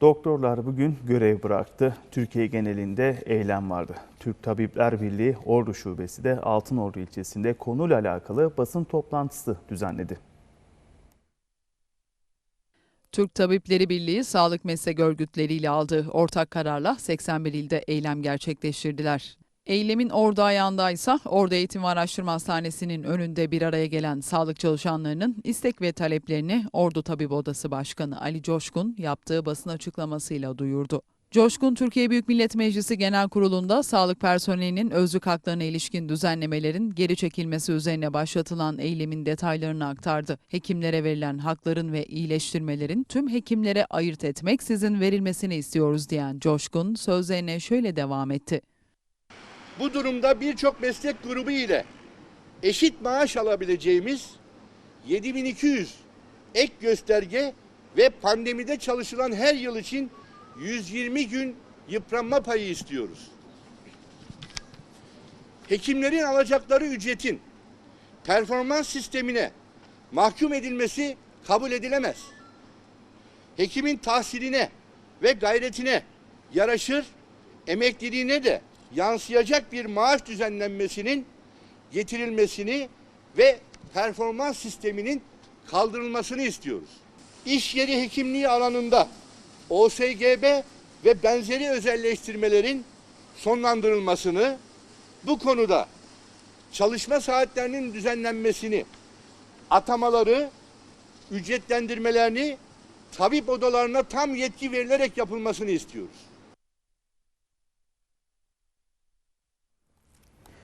Doktorlar bugün görev bıraktı. Türkiye genelinde eylem vardı. Türk Tabipler Birliği Ordu Şubesi de Altınordu ilçesinde konuyla alakalı basın toplantısı düzenledi. Türk Tabipleri Birliği sağlık meslek örgütleriyle aldığı ortak kararla 81 ilde eylem gerçekleştirdiler. Eylemin Ordu ayağındaysa Ordu Eğitim ve Araştırma Hastanesi'nin önünde bir araya gelen sağlık çalışanlarının istek ve taleplerini Ordu Tabip Odası Başkanı Ali Coşkun yaptığı basın açıklamasıyla duyurdu. Coşkun Türkiye Büyük Millet Meclisi Genel Kurulu'nda sağlık personelinin özlük haklarına ilişkin düzenlemelerin geri çekilmesi üzerine başlatılan eylemin detaylarını aktardı. Hekimlere verilen hakların ve iyileştirmelerin tüm hekimlere ayırt etmeksizin verilmesini istiyoruz diyen Coşkun sözlerine şöyle devam etti. Bu durumda birçok meslek grubu ile eşit maaş alabileceğimiz 7200 ek gösterge ve pandemide çalışılan her yıl için 120 gün yıpranma payı istiyoruz. Hekimlerin alacakları ücretin performans sistemine mahkum edilmesi kabul edilemez. Hekimin tahsiline ve gayretine yaraşır, emekliliğine de yansıyacak bir maaş düzenlenmesinin getirilmesini ve performans sisteminin kaldırılmasını istiyoruz. İş yeri hekimliği alanında OSGB ve benzeri özelleştirmelerin sonlandırılmasını, bu konuda çalışma saatlerinin düzenlenmesini, atamaları, ücretlendirmelerini tabip odalarına tam yetki verilerek yapılmasını istiyoruz.